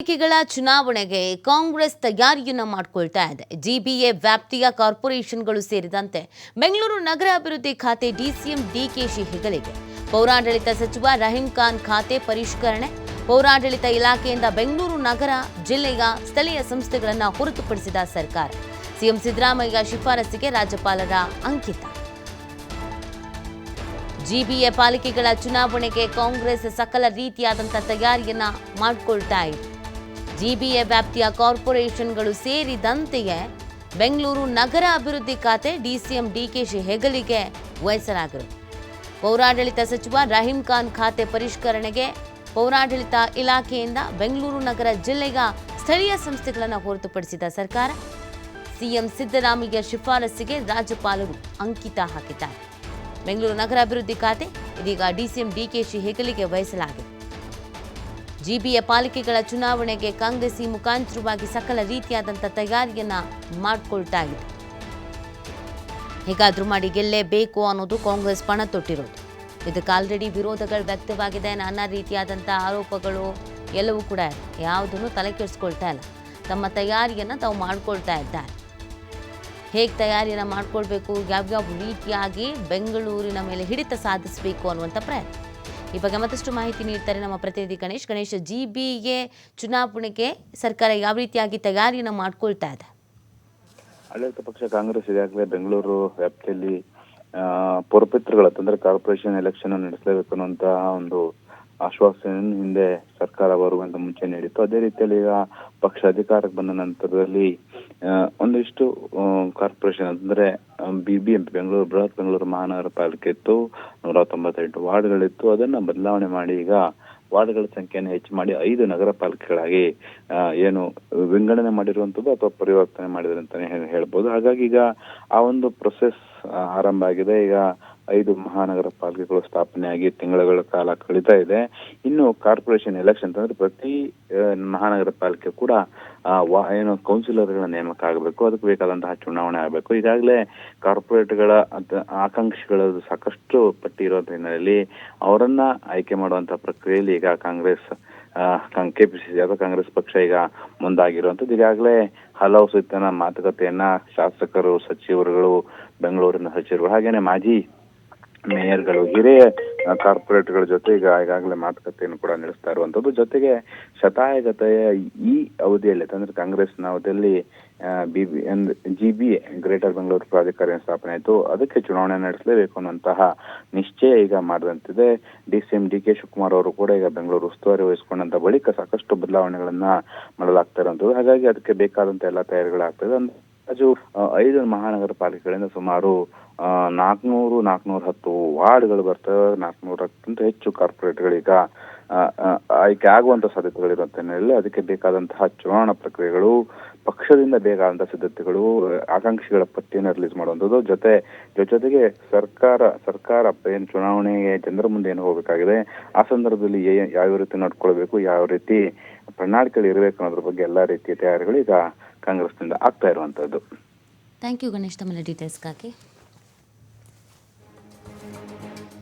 ಪಾಲಿಕೆಗಳ ಚುನಾವಣೆಗೆ ಕಾಂಗ್ರೆಸ್ ತಯಾರಿಯನ್ನ ಮಾಡಿಕೊಳ್ತಾ ಇದೆ. ಜಿಬಿಎ ವ್ಯಾಪ್ತಿಯ ಕಾರ್ಪೊರೇಷನ್ಗಳು ಸೇರಿದಂತೆ ಬೆಂಗಳೂರು ನಗರ ಅಭಿವೃದ್ಧಿ ಖಾತೆ ಡಿಸಿಎಂ ಡಿಕೆಶಿ ಹೆಗಲಿಗೆ. ಪೌರಾಡಳಿತ ಸಚಿವ ರಹೀಂ ಖಾನ್ ಖಾತೆ ಪರಿಷ್ಕರಣೆ, ಪೌರಾಡಳಿತ ಇಲಾಖೆಯಿಂದ ಬೆಂಗಳೂರು ನಗರ, ಜಿಲ್ಲೆಯ ಸ್ಥಳೀಯ ಸಂಸ್ಥೆಗಳನ್ನು ಹೊರತುಪಡಿಸಿದ ಸರ್ಕಾರ. ಸಿಎಂ ಸಿದ್ದರಾಮಯ್ಯ ಶಿಫಾರಸಿಗೆ ರಾಜ್ಯಪಾಲರ ಅಂಕಿತ. ಜಿಬಿಎ ಪಾಲಿಕೆಗಳ ಚುನಾವಣೆಗೆ ಕಾಂಗ್ರೆಸ್ ಸಕಲ ರೀತಿಯಾದಂಥ ತಯಾರಿಯನ್ನ ಮಾಡಿಕೊಳ್ತಾ ಇದೆ. ಜಿಬಿಎ ವ್ಯಾಪ್ತಿಯ ಕಾರ್ಪೊರೇಷನ್ಗಳು ಸೇರಿದಂತೆಯೇ ಬೆಂಗಳೂರು ನಗರ ಅಭಿವೃದ್ಧಿ ಖಾತೆ ಡಿಸಿಎಂ ಡಿಕೆಶಿ ಹೆಗಲಿಗೆ ವಹಿಸಲಾಗಿರುವುದು. ಪೌರಾಡಳಿತ ಸಚಿವ ರಹೀಂ ಖಾನ್ ಖಾತೆ ಪರಿಷ್ಕರಣೆಗೆ ಪೌರಾಡಳಿತ ಇಲಾಖೆಯಿಂದ ಬೆಂಗಳೂರು ನಗರ ಜಿಲ್ಲೆಯ ಸ್ಥಳೀಯ ಸಂಸ್ಥೆಗಳನ್ನು ಹೊರತುಪಡಿಸಿದ ಸರ್ಕಾರ, ಸಿಎಂ ಸಿದ್ದರಾಮಯ್ಯ ಶಿಫಾರಸ್ಸಿಗೆ ರಾಜ್ಯಪಾಲರು ಅಂಕಿತ ಹಾಕಿದ್ದಾರೆ. ಬೆಂಗಳೂರು ನಗರ ಅಭಿವೃದ್ಧಿ ಖಾತೆ ಇದೀಗ ಡಿಸಿಎಂ ಡಿಕೆಶಿ ಹೆಗಲಿಗೆ ವಹಿಸಲಾಗಿದೆ. ಜಿಬಿಎ ಪಾಲಿಕೆಗಳ ಚುನಾವಣೆಗೆ ಕಾಂಗ್ರೆಸ್ ಈ ಮುಖಾಂತರವಾಗಿ ಸಕಲ ರೀತಿಯಾದಂಥ ತಯಾರಿಯನ್ನ ಮಾಡಿಕೊಳ್ತಾ ಇದೆ ಹೇಗಾದರೂ ಮಾಡಿ ಗೆಲ್ಲೇಬೇಕು ಅನ್ನೋದು ಕಾಂಗ್ರೆಸ್ ಪಣ ತೊಟ್ಟಿರೋದು. ಇದಕ್ಕೆ ಆಲ್ರೆಡಿ ವಿರೋಧಗಳು ವ್ಯಕ್ತವಾಗಿದೆ, ನಾನಾ ರೀತಿಯಾದಂಥ ಆರೋಪಗಳು ಎಲ್ಲವೂ ಕೂಡ ಯಾವುದನ್ನು ತಲೆ ಕೆಡಿಸ್ಕೊಳ್ತಾ ಇಲ್ಲ. ತಮ್ಮ ತಯಾರಿಯನ್ನು ತಾವು ಮಾಡ್ಕೊಳ್ತಾ ಇದ್ದಾರೆ. ಹೇಗೆ ತಯಾರಿಯನ್ನು ಮಾಡಿಕೊಳ್ಬೇಕು, ಯಾವ್ಯಾವ ರೀತಿಯಾಗಿ ಬೆಂಗಳೂರಿನ ಮೇಲೆ ಹಿಡಿತ ಸಾಧಿಸಬೇಕು ಅನ್ನುವಂಥ ಪ್ರಯತ್ನ. ಈ ಬಗ್ಗೆ ಮತ್ತಷ್ಟು ಮಾಹಿತಿ ನೀಡ್ತಾರೆ ನಮ್ಮ ಪ್ರತಿನಿಧಿ ಗಣೇಶ್. ಗಣೇಶ್ ಜಿ ಬಿಗೆ ಚುನಾವಣೆಗೆ ಸರ್ಕಾರ ಯಾವ ರೀತಿಯಾಗಿ ತಯಾರಿಯನ್ನು ಮಾಡ್ಕೊಳ್ತಾ ಇದೆ? ಆಡಳಿತ ಪಕ್ಷ ಕಾಂಗ್ರೆಸ್ ಈಗಾಗಲೇ ಬೆಂಗಳೂರು ವ್ಯಾಪ್ತಿಯಲ್ಲಿ ಆ, ತಂದ್ರೆ ಕಾರ್ಪೊರೇಷನ್ ಎಲೆಕ್ಷನ್ ನಡೆಸಲೇಬೇಕು ಅನ್ನುವಂತಹ ಒಂದು ಆಶ್ವಾಸನೆ ಹಿಂದೆ ಸರ್ಕಾರ ಬರುವಂತ ಮುಂಚೆ ನೀಡಿತ್ತು. ಅದೇ ರೀತಿಯಲ್ಲಿ ಈಗ ಪಕ್ಷ ಅಧಿಕಾರಕ್ಕೆ ಬಂದ ನಂತರದಲ್ಲಿ ಒಂದಿಷ್ಟು ಕಾರ್ಪೊರೇಷನ್ ಅಂದ್ರೆ ಬಿಬಿಎಂಪಿ ಬೆಂಗಳೂರು, ಬೃಹತ್ ಬೆಂಗಳೂರು ಮಹಾನಗರ ಪಾಲಿಕೆ ಇತ್ತು, ನೂರ ತೊಂಬತ್ತೆಂಟು ವಾರ್ಡ್ಗಳಿತ್ತು. ಅದನ್ನ ಬದಲಾವಣೆ ಮಾಡಿ ಈಗ ವಾರ್ಡ್ಗಳ ಸಂಖ್ಯೆಯನ್ನು ಹೆಚ್ಚು ಮಾಡಿ ಐದು ನಗರ ಪಾಲಿಕೆಗಳಾಗಿ ಏನು ವಿಂಗಡಣೆ ಮಾಡಿರುವಂತದ್ದು ಅಥವಾ ಪರಿವರ್ತನೆ ಮಾಡಿದ್ರೆ ಅಂತಾನೆ ಹೇಳ್ಬೋದು. ಹಾಗಾಗಿ ಈಗ ಆ ಒಂದು ಪ್ರೊಸೆಸ್ ಆರಂಭ ಆಗಿದೆ. ಈಗ ಐದು ಮಹಾನಗರ ಪಾಲಿಕೆಗಳು ಸ್ಥಾಪನೆಯಾಗಿ ತಿಂಗಳುಗಳ ಕಾಲ ಕಳೀತಾ ಇದೆ. ಇನ್ನು ಕಾರ್ಪೊರೇಷನ್ ಎಲೆಕ್ಷನ್ ಅಂತಂದ್ರೆ ಪ್ರತಿ ಮಹಾನಗರ ಪಾಲಿಕೆ ಕೂಡ ಏನು ಕೌನ್ಸಿಲರ್ಗಳ ನೇಮಕ ಆಗಬೇಕು ಅದಕ್ಕೆ ಬೇಕಾದಂತಹ ಚುನಾವಣೆ ಆಗಬೇಕು. ಈಗಾಗಲೇ ಕಾರ್ಪೊರೇಟ್ಗಳ ಆಕಾಂಕ್ಷಿಗಳ ಸಾಕಷ್ಟು ಪಟ್ಟಿ ಇರುವಂತ ಹಿನ್ನೆಲೆಯಲ್ಲಿ ಅವರನ್ನ ಆಯ್ಕೆ ಮಾಡುವಂತಹ ಪ್ರಕ್ರಿಯೆಯಲ್ಲಿ ಈಗ ಕಾಂಗ್ರೆಸ್ ಕೆಪಿಸಿಸಿ ಅಥವಾ ಕಾಂಗ್ರೆಸ್ ಪಕ್ಷ ಈಗ ಮುಂದಾಗಿರುವಂತದ್ದು ಈಗಾಗಲೇ ಹಲವು ಸುತ್ತಿನ ಮಾತುಕತೆಯನ್ನ ಶಾಸಕರು, ಸಚಿವರುಗಳು, ಬೆಂಗಳೂರಿನ ಸಚಿವರು ಹಾಗೇನೆ ಮಾಜಿ ಮೇಯರ್ಗಳು ಹಿರಿಯ ಕಾರ್ಪೊರೇಟ್ಗಳ ಜೊತೆ ಈಗ ಈಗಾಗಲೇ ಮಾತುಕತೆಯನ್ನು ಕೂಡ ನಡೆಸ್ತಾ ಇರುವಂತದ್ದು ಜೊತೆಗೆ ಶತಾಯಗತೆಯ ಈ ಅವಧಿಯಲ್ಲಿ ಅಂದ್ರೆ ಕಾಂಗ್ರೆಸ್ನ ಅವಧಿಯಲ್ಲಿ B B G B greater Bengaluru ಪ್ರಾಧಿಕಾರ ಸ್ಥಾಪನೆ ಆಯಿತು. ಅದಕ್ಕೆ ಚುನಾವಣೆ ನಡೆಸಲೇಬೇಕು ಅನ್ನುವಂತಹ ನಿಶ್ಚಯ ಈಗ ಮಾಡಿದಂತಿದೆ. D C M, D K Shivakumar ಅವರು ಕೂಡ ಈಗ ಬೆಂಗಳೂರು ಉಸ್ತುವಾರಿ ವಹಿಸಿಕೊಂಡಂತ ಬಳಿಕ ಸಾಕಷ್ಟು ಬದಲಾವಣೆಗಳನ್ನ ಮಾಡಲಾಗ್ತಾ ಇರುವಂತದ್ದು ಹಾಗಾಗಿ ಅದಕ್ಕೆ ಬೇಕಾದಂತ ಎಲ್ಲ ತಯಾರಿಗಳಾಗ್ತದೆ ಅಂದಾಜು ಆ, ಐದು ಮಹಾನಗರ ಪಾಲಿಕೆಗಳಿಂದ ಸುಮಾರು ನಾಲ್ಕುನೂರು ನಾಲ್ಕುನೂರ ಹತ್ತು ವಾರ್ಡ್ಗಳು ಬರ್ತವೆ ನಾಲ್ಕುನೂರಕ್ಕಿಂತ ಹೆಚ್ಚು ಕಾರ್ಪೊರೇಟ್ಗಳೀಗ ಆಯ್ಕೆ ಆಗುವಂತ ಸಾಧ್ಯತೆಗಳಿರುವಂತ ಅದಕ್ಕೆ ಬೇಕಾದಂತಹ ಚುನಾವಣಾ ಪ್ರಕ್ರಿಯೆಗಳು ಪಕ್ಷದಿಂದ ಬೇಗ ಅಂತ ಸಿದ್ಧತೆಗಳು ಆಕಾಂಕ್ಷಿಗಳ ಪಟ್ಟಿಯನ್ನು ರಿಲೀಸ್ ಮಾಡುವಂಥದ್ದು. ಜೊತೆ ಜೊತೆಗೆ ಸರ್ಕಾರ ಸರ್ಕಾರ ಏನು ಚುನಾವಣೆಗೆ ಜನರ ಮುಂದೆ ಏನು ಹೋಗಬೇಕಾಗಿದೆ, ಆ ಸಂದರ್ಭದಲ್ಲಿ ಯಾವ ರೀತಿ ನಡ್ಕೊಳ್ಬೇಕು, ಯಾವ ರೀತಿ ಪ್ರಣಾಳಿಕೆಗಳು ಇರಬೇಕು ಅನ್ನೋದ್ರ ಬಗ್ಗೆ ಎಲ್ಲಾ ರೀತಿಯ ತಯಾರಿಗಳು ಈಗ ಕಾಂಗ್ರೆಸ್ನಿಂದ ಆಗ್ತಾ ಇರುವಂತದ್ದು ಥ್ಯಾಂಕ್ ಯು ಗಣೇಶ್ ತಮ್ಮ ಡೀಟೇಲ್ಸ್ಗಾಗಿ